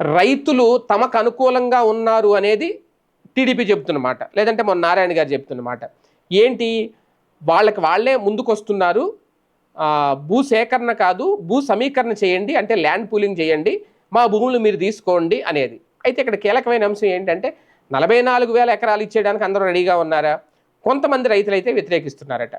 రైతులు తమకు అనుకూలంగా ఉన్నారు అనేది టీడీపీ చెబుతున్నమాట లేదంటే మొన్న నారాయణ గారు చెప్తున్నమాట ఏంటి? వాళ్ళకి వాళ్ళే ముందుకు వస్తున్నారు భూ సేకరణ కాదు భూ సమీకరణ చేయండి అంటే ల్యాండ్ పూలింగ్ చేయండి మా భూములు మీరు తీసుకోండి అనేది. అయితే ఇక్కడ కీలకమైన అంశం ఏంటంటే నలభై నాలుగు వేల ఎకరాలు ఇచ్చేయడానికి అందరూ రెడీగా ఉన్నారా? కొంతమంది రైతులు అయితే వ్యతిరేకిస్తున్నారట.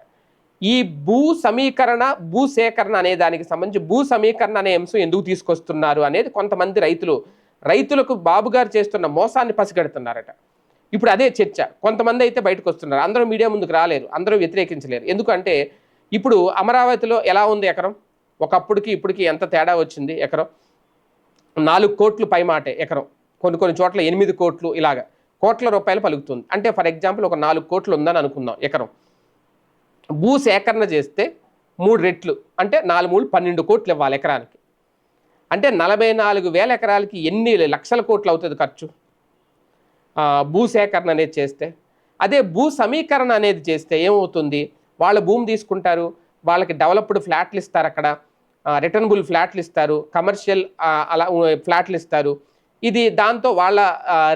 ఈ భూ సమీకరణ భూ సేకరణ అనే దానికి సంబంధించి భూ సమీకరణ అనే అంశం ఎందుకు తీసుకొస్తున్నారు అనేది కొంతమంది రైతులు రైతులకు బాబు గారు చేస్తున్న మోసాన్ని పసిగడుతున్నారట. ఇప్పుడు అదే చర్చ. కొంతమంది అయితే బయటకు వస్తున్నారు. అందరూ మీడియా ముందుకు రాలేరు. అందరూ వ్యతిరేకించలేరు. ఎందుకంటే ఇప్పుడు అమరావతిలో ఎలా ఉంది ఎకరం? ఒకప్పుడుకి ఇప్పటికి ఎంత తేడా వచ్చింది ఎకరం? నాలుగు కోట్లు పైమాటే ఎకరం. కొన్ని కొన్ని చోట్ల ఎనిమిది కోట్లు ఇలాగా. కోట్ల రూపాయలు పలుకుతుంది. అంటే ఫర్ ఎగ్జాంపుల్ ఒక నాలుగు కోట్లు ఉందని అనుకుందాం ఎకరం. భూ సేకరణ చేస్తే మూడు రెట్లు అంటే నాలుగు మూడు పన్నెండు కోట్లు ఇవ్వాలి ఎకరానికి. అంటే నలభై నాలుగు వేల ఎకరాలకి ఎన్ని లక్షల కోట్లు అవుతుంది ఖర్చు? భూ సేకరణ అనేది చేస్తే. అదే భూ సమీకరణ అనేది చేస్తే ఏమవుతుంది? వాళ్ళ భూమి తీసుకుంటారు వాళ్ళకి డెవలప్డ్ ఫ్లాట్లు ఇస్తారు అక్కడ రిటర్నబుల్ ఫ్లాట్లు ఇస్తారు కమర్షియల్ అలా ఫ్లాట్లు ఇస్తారు. ఇది దాంతో వాళ్ళ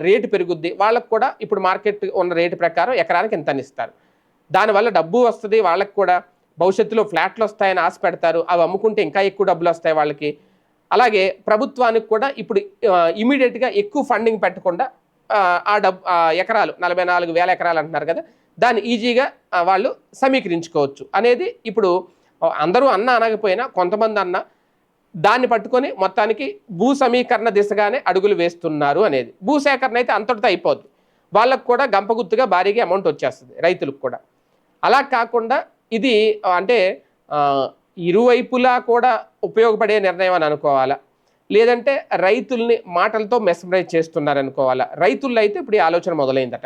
రేటు పెరుగుద్ది. వాళ్ళకు కూడా ఇప్పుడు మార్కెట్ ఉన్న రేటు ప్రకారం ఎకరానికి ఎంత ఇస్తారు. దానివల్ల డబ్బు వస్తుంది వాళ్ళకి కూడా భవిష్యత్తులో ఫ్లాట్లు వస్తాయని ఆశ పెడతారు అవి అమ్ముకుంటే ఇంకా ఎక్కువ డబ్బులు వస్తాయి వాళ్ళకి. అలాగే ప్రభుత్వానికి కూడా ఇప్పుడు ఇమీడియట్గా ఎక్కువ ఫండింగ్ పెట్టకుండా ఆ, డబ్బు ఎకరాలు నలభై నాలుగు వేల ఎకరాలు అంటున్నారు కదా దాన్ని ఈజీగా వాళ్ళు సమీకరించుకోవచ్చు. అనేది ఇప్పుడు అందరూ అన్న అనకపోయినా కొంతమంది అన్న దాన్ని పట్టుకొని మొత్తానికి భూ సమీకరణ దిశగానే అడుగులు వేస్తున్నారు అనేది. భూ సేకరణ అయితే అంతటితో అయిపోద్ది. వాళ్ళకు కూడా గంపగుత్తుగా భారీగా అమౌంట్ వచ్చేస్తుంది రైతులకు కూడా. అలా కాకుండా ఇది అంటే ఇరువైపులా కూడా ఉపయోగపడే నిర్ణయం అని అనుకోవాలా? లేదంటే రైతుల్ని మాటలతో మెస్మరైజ్ చేస్తున్నారనుకోవాలా? రైతుల్లో అయితే ఇప్పుడు ఈ ఆలోచన మొదలైందట.